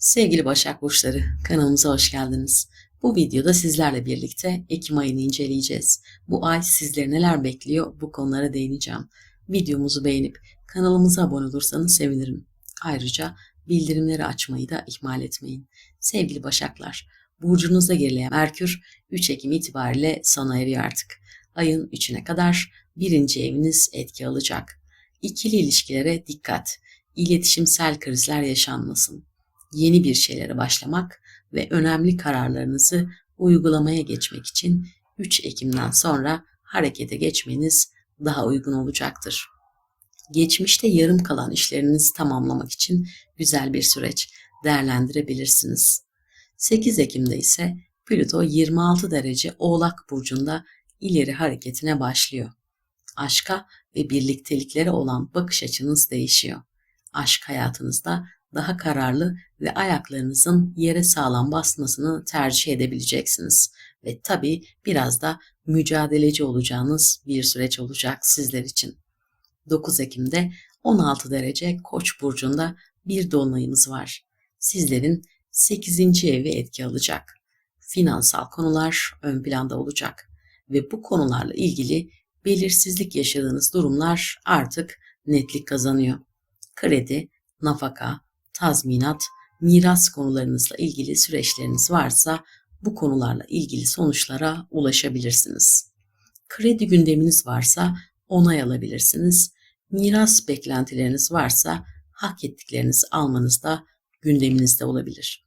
Sevgili Başak Burçları, kanalımıza hoş geldiniz. Bu videoda sizlerle birlikte Ekim ayını inceleyeceğiz. Bu ay sizleri neler bekliyor bu konulara değineceğim. Videomuzu beğenip kanalımıza abone olursanız sevinirim. Ayrıca bildirimleri açmayı da ihmal etmeyin. Sevgili Başaklar, burcunuzda gerileyen Merkür 3 Ekim itibariyle sona eriyor artık. Ayın 3'üne kadar birinci eviniz etki alacak. İkili ilişkilere dikkat. İletişimsel krizler yaşanmasın yeni bir şeylere başlamak ve önemli kararlarınızı uygulamaya geçmek için 3 Ekim'den sonra harekete geçmeniz daha uygun olacaktır. Geçmişte yarım kalan işlerinizi tamamlamak için güzel bir süreç değerlendirebilirsiniz. 8 Ekim'de ise Plüto 26 derece Oğlak burcunda ileri hareketine başlıyor. Aşka ve birlikteliklere olan bakış açınız değişiyor. Aşk hayatınızda daha kararlı ve ayaklarınızın yere sağlam basmasını tercih edebileceksiniz. Ve tabii biraz da mücadeleci olacağınız bir süreç olacak sizler için. 9 Ekim'de 16 derece Koç burcunda bir dolunayımız var. Sizlerin 8. evi etki alacak. Finansal konular ön planda olacak ve bu konularla ilgili belirsizlik yaşadığınız durumlar artık netlik kazanıyor. Kredi, nafaka, tazminat, miras konularınızla ilgili süreçleriniz varsa bu konularla ilgili sonuçlara ulaşabilirsiniz. Kredi gündeminiz varsa onay alabilirsiniz. Miras beklentileriniz varsa hak ettiklerinizi almanız da gündeminizde olabilir.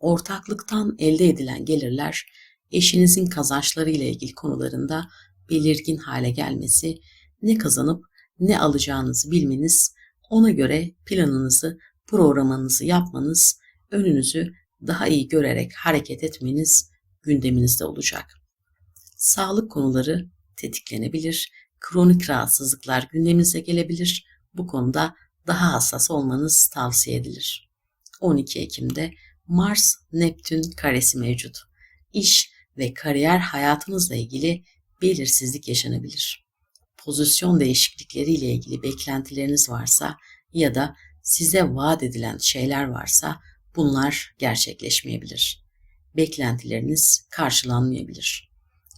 Ortaklıktan elde edilen gelirler eşinizin kazançları ile ilgili konularında belirgin hale gelmesi, ne kazanıp ne alacağınızı bilmeniz, ona göre planınızı programınızı yapmanız, önünüzü daha iyi görerek hareket etmeniz gündeminizde olacak. Sağlık konuları tetiklenebilir, kronik rahatsızlıklar gündeminize gelebilir. Bu konuda daha hassas olmanız tavsiye edilir. 12 Ekim'de Mars Neptün karesi mevcut. İş ve kariyer hayatınızla ilgili belirsizlik yaşanabilir. Pozisyon değişiklikleri ile ilgili beklentileriniz varsa ya da size vaat edilen şeyler varsa bunlar gerçekleşmeyebilir. Beklentileriniz karşılanmayabilir.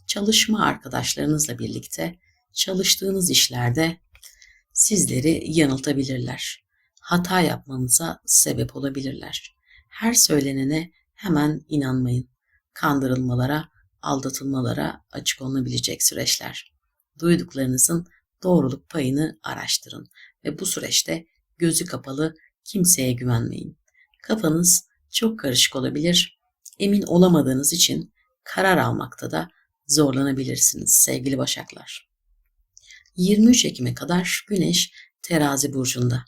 Çalışma arkadaşlarınızla birlikte çalıştığınız işlerde sizleri yanıltabilirler. Hata yapmanıza sebep olabilirler. Her söylenene hemen inanmayın. Kandırılmalara, aldatılmalara açık olunabilecek süreçler. Duyduklarınızın doğruluk payını araştırın ve bu süreçte gözü kapalı kimseye güvenmeyin. Kafanız çok karışık olabilir. Emin olamadığınız için karar almakta da zorlanabilirsiniz sevgili Başaklar. 23 Ekim'e kadar Güneş Terazi burcunda.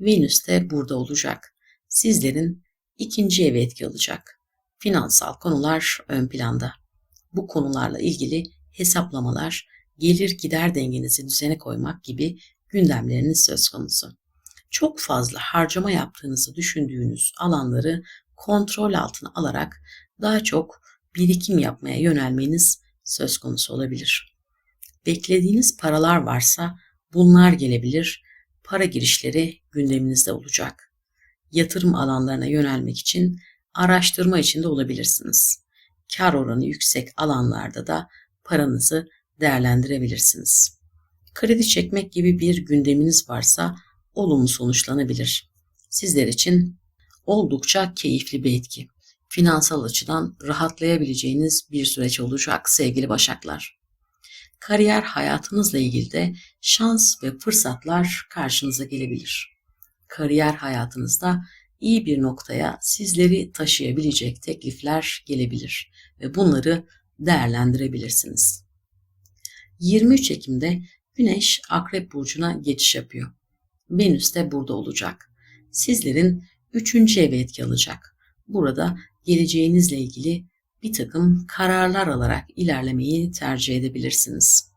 Venüs de burada olacak. Sizlerin ikinci evi etki alacak. Finansal konular ön planda. Bu konularla ilgili hesaplamalar, gelir gider dengenizi düzene koymak gibi gündemleriniz söz konusu çok fazla harcama yaptığınızı düşündüğünüz alanları kontrol altına alarak daha çok birikim yapmaya yönelmeniz söz konusu olabilir. Beklediğiniz paralar varsa bunlar gelebilir. Para girişleri gündeminizde olacak. Yatırım alanlarına yönelmek için araştırma içinde olabilirsiniz. Kar oranı yüksek alanlarda da paranızı değerlendirebilirsiniz. Kredi çekmek gibi bir gündeminiz varsa olumlu sonuçlanabilir. Sizler için oldukça keyifli bir etki. Finansal açıdan rahatlayabileceğiniz bir süreç olacak sevgili Başaklar. Kariyer hayatınızla ilgili de şans ve fırsatlar karşınıza gelebilir. Kariyer hayatınızda iyi bir noktaya sizleri taşıyabilecek teklifler gelebilir ve bunları değerlendirebilirsiniz. 23 Ekim'de Güneş Akrep Burcu'na geçiş yapıyor. Venüs de burada olacak. Sizlerin üçüncü evi etki alacak. Burada geleceğinizle ilgili bir takım kararlar alarak ilerlemeyi tercih edebilirsiniz.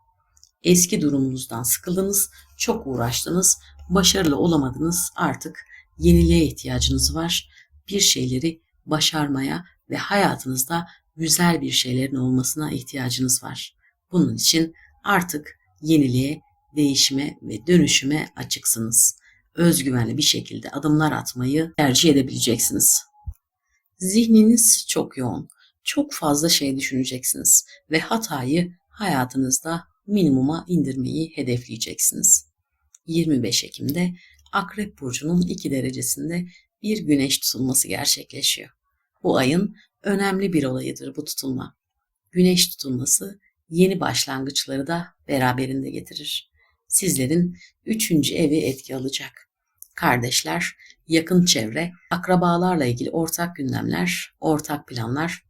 Eski durumunuzdan sıkıldınız, çok uğraştınız, başarılı olamadınız artık yeniliğe ihtiyacınız var. Bir şeyleri başarmaya ve hayatınızda güzel bir şeylerin olmasına ihtiyacınız var. Bunun için artık yeniliğe değişime ve dönüşüme açıksınız. Özgüvenli bir şekilde adımlar atmayı tercih edebileceksiniz. Zihniniz çok yoğun. Çok fazla şey düşüneceksiniz ve hatayı hayatınızda minimuma indirmeyi hedefleyeceksiniz. 25 Ekim'de Akrep Burcu'nun 2 derecesinde bir güneş tutulması gerçekleşiyor. Bu ayın önemli bir olayıdır bu tutulma. Güneş tutulması yeni başlangıçları da beraberinde getirir. Sizlerin üçüncü evi etki alacak. Kardeşler, yakın çevre, akrabalarla ilgili ortak gündemler, ortak planlar,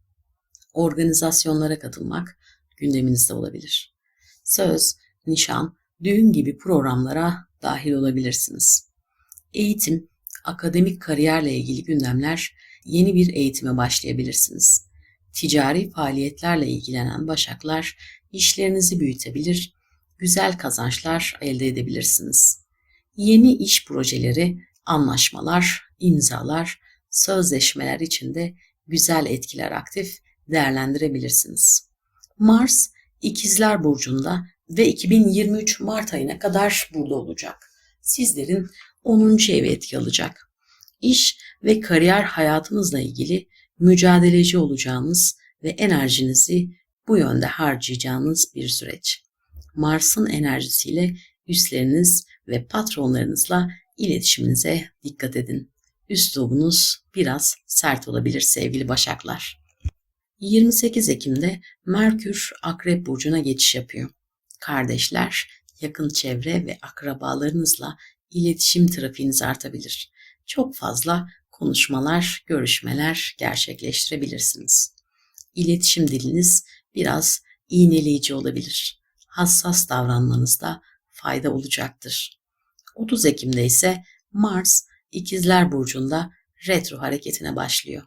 organizasyonlara katılmak gündeminizde olabilir. Söz, nişan, düğün gibi programlara dahil olabilirsiniz. Eğitim, akademik kariyerle ilgili gündemler, yeni bir eğitime başlayabilirsiniz. Ticari faaliyetlerle ilgilenen başaklar işlerinizi büyütebilir, güzel kazançlar elde edebilirsiniz. Yeni iş projeleri, anlaşmalar, imzalar, sözleşmeler içinde güzel etkiler aktif değerlendirebilirsiniz. Mars İkizler Burcu'nda ve 2023 Mart ayına kadar burada olacak. Sizlerin 10. evi etki alacak. İş ve kariyer hayatınızla ilgili mücadeleci olacağınız ve enerjinizi bu yönde harcayacağınız bir süreç. Mars'ın enerjisiyle üstleriniz ve patronlarınızla iletişiminize dikkat edin. Üslubunuz biraz sert olabilir sevgili başaklar. 28 Ekim'de Merkür Akrep Burcu'na geçiş yapıyor. Kardeşler, yakın çevre ve akrabalarınızla iletişim trafiğiniz artabilir. Çok fazla konuşmalar, görüşmeler gerçekleştirebilirsiniz. İletişim diliniz biraz iğneleyici olabilir. Hassas davranmanızda fayda olacaktır. 30 Ekim'de ise Mars İkizler Burcu'nda retro hareketine başlıyor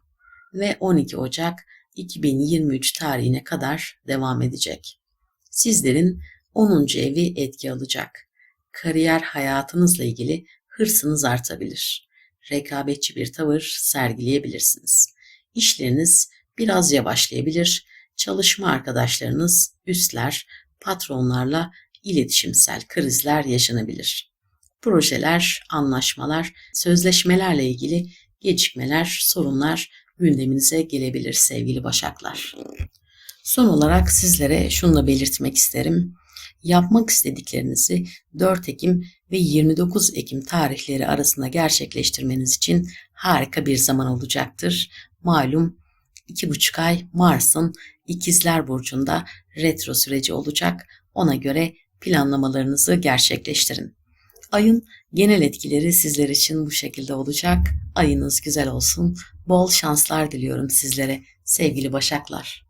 ve 12 Ocak 2023 tarihine kadar devam edecek. Sizlerin 10. evi etki alacak. Kariyer hayatınızla ilgili hırsınız artabilir. Rekabetçi bir tavır sergileyebilirsiniz. İşleriniz biraz yavaşlayabilir. Çalışma arkadaşlarınız, üstler, patronlarla iletişimsel krizler yaşanabilir. Projeler, anlaşmalar, sözleşmelerle ilgili gecikmeler, sorunlar gündeminize gelebilir sevgili başaklar. Son olarak sizlere şunu da belirtmek isterim. Yapmak istediklerinizi 4 Ekim ve 29 Ekim tarihleri arasında gerçekleştirmeniz için harika bir zaman olacaktır. Malum 2,5 ay Mars'ın İkizler Burcu'nda retro süreci olacak. Ona göre planlamalarınızı gerçekleştirin. Ayın genel etkileri sizler için bu şekilde olacak. Ayınız güzel olsun. Bol şanslar diliyorum sizlere sevgili başaklar.